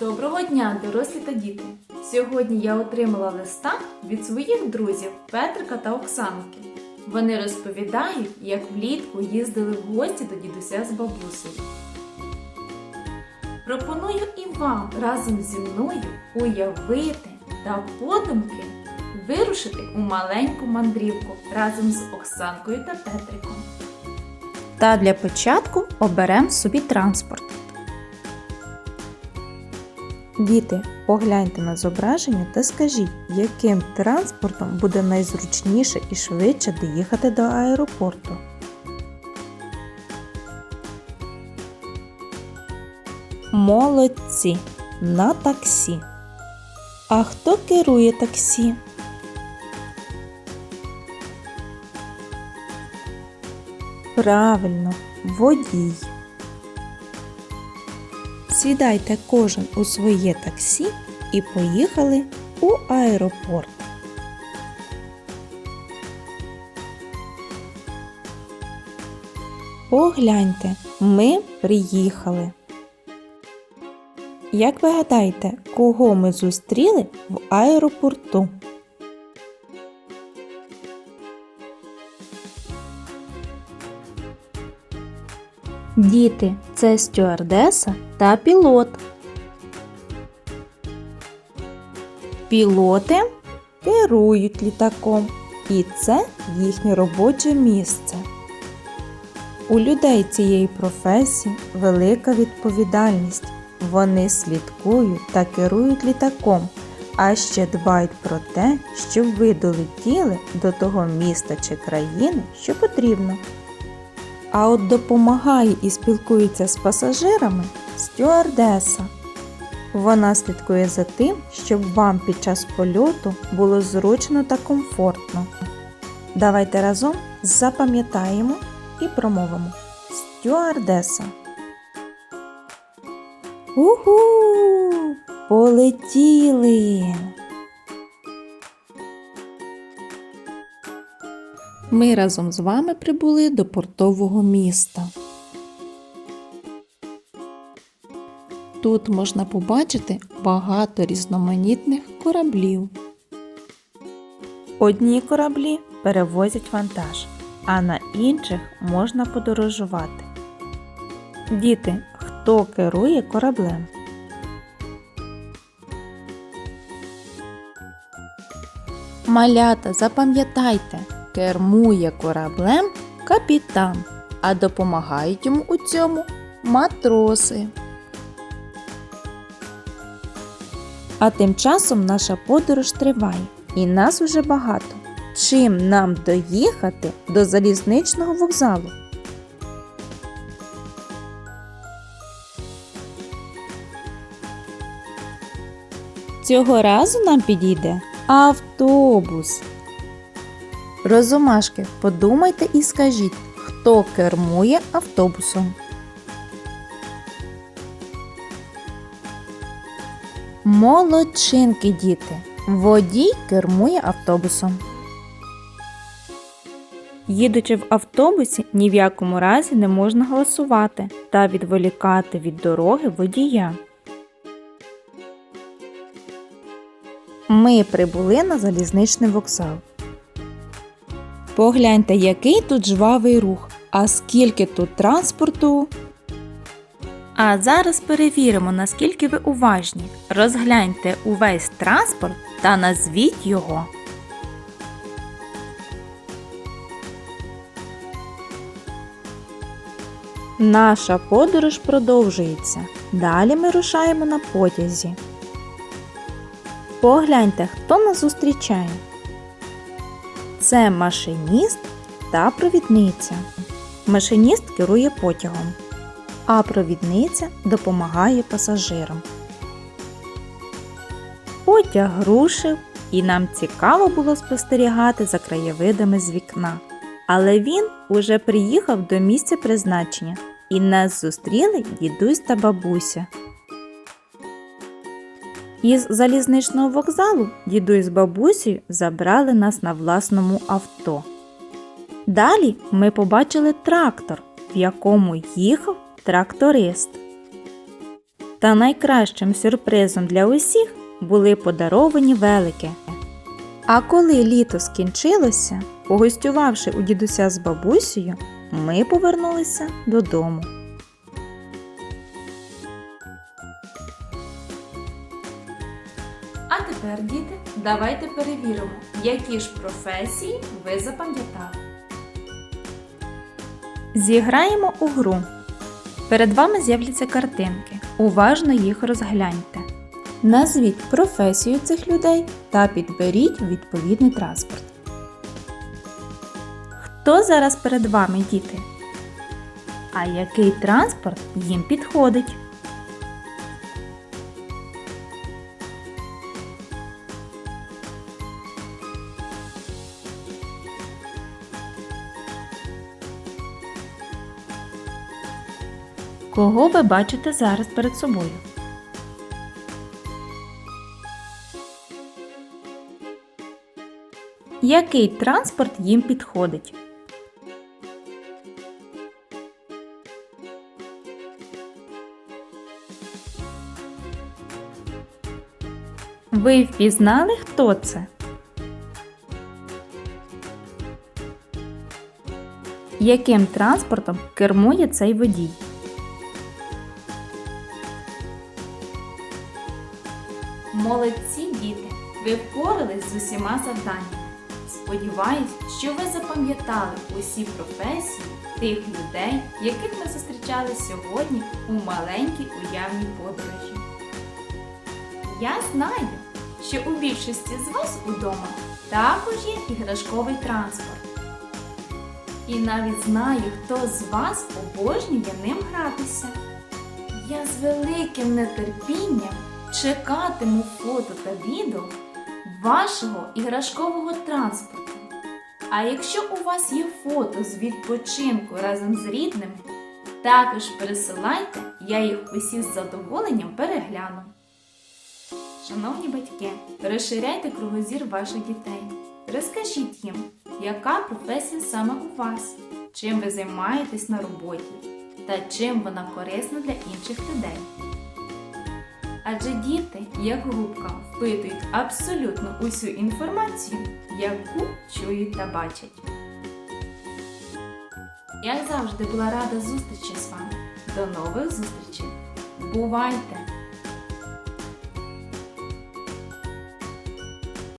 Доброго дня, дорослі та діти! Сьогодні я отримала листа від своїх друзів Петрика та Оксанки. Вони розповідають, як влітку їздили в гості до дідуся з бабусею. Пропоную і вам разом зі мною уявити та подумки вирушити у маленьку мандрівку разом з Оксанкою та Петриком. Та для початку оберемо собі транспорт. Діти, погляньте на зображення та скажіть, яким транспортом буде найзручніше і швидше доїхати до аеропорту. Молодці на таксі. А хто керує таксі? Правильно, водій. Сідайте кожен у своє таксі і поїхали у аеропорт. Погляньте, ми приїхали. Як ви гадаєте, кого ми зустріли в аеропорту? Діти це стюардеса та пілот. Пілоти керують літаком, і це їхнє робоче місце. У людей цієї професії велика відповідальність. Вони слідкують та керують літаком, а ще дбають про те, щоб ви долетіли до того міста чи країни, що потрібно. А от допомагає і спілкується з пасажирами стюардеса. Вона слідкує за тим, щоб вам під час польоту було зручно та комфортно. Давайте разом запам'ятаємо і промовимо стюардеса. Уху! Полетіли! Ми разом з вами прибули до портового міста. Тут можна побачити багато різноманітних кораблів. Одні кораблі перевозять вантаж, а на інших можна подорожувати. Діти, хто керує кораблем? Малята, запам'ятайте, кермує кораблем капітан, а допомагають йому у цьому матроси. А тим часом наша подорож триває, і нас уже багато. Чим нам доїхати до залізничного вокзалу? Цього разу нам підійде автобус. Розумашки, подумайте і скажіть, хто кермує автобусом. Молодчинки, діти. Водій кермує автобусом. Їдучи в автобусі, ні в якому разі не можна голосувати та відволікати від дороги водія. Ми прибули на залізничний вокзал. Погляньте, який тут жвавий рух, а скільки тут транспорту. А зараз перевіримо, наскільки ви уважні. Розгляньте увесь транспорт та назвіть його. Наша подорож продовжується. Далі ми рушаємо на потязі. Погляньте, хто нас зустрічає. Це машиніст та провідниця. Машиніст керує потягом, а провідниця допомагає пасажирам. Потяг рушив, і нам цікаво було спостерігати за краєвидами з вікна. Але він уже приїхав до місця призначення, і нас зустріли дідусь та бабуся. Із залізничного вокзалу дідусь з бабусею забрали нас на власному авто. Далі ми побачили трактор, в якому їхав тракторист. Та найкращим сюрпризом для усіх були подаровані велики. А коли літо скінчилося, погостювавши у дідуся з бабусею, ми повернулися додому. Тепер, діти, давайте перевіримо, які ж професії ви запам'ятали. Зіграємо у гру. Перед вами з'являться картинки. Уважно їх розгляньте. Назвіть професію цих людей та підберіть відповідний транспорт. Хто зараз перед вами, діти? А який транспорт їм підходить? Кого ви бачите зараз перед собою? Який транспорт їм підходить? Ви впізнали, хто це? Яким транспортом кермує цей водій? Молодці діти! Ви впорались з усіма завданнями. Сподіваюсь, що ви запам'ятали усі професії тих людей, яких ми зустрічали сьогодні у маленькій уявній подорожі. Я знаю, що у більшості з вас удома також є іграшковий транспорт. І навіть знаю, хто з вас обожнює ним гратися. Я з великим нетерпінням чекатиму фото та відео вашого іграшкового транспорту. А якщо у вас є фото з відпочинку разом з рідними, також пересилайте, я їх усі з задоволенням перегляну. Шановні батьки, розширяйте кругозір ваших дітей. Розкажіть їм, яка професія саме у вас, чим ви займаєтесь на роботі та чим вона корисна для інших людей. Адже діти, як губка, впитують абсолютно усю інформацію, яку чують та бачать. Я завжди була рада зустрічі з вами. До нових зустрічей! Бувайте!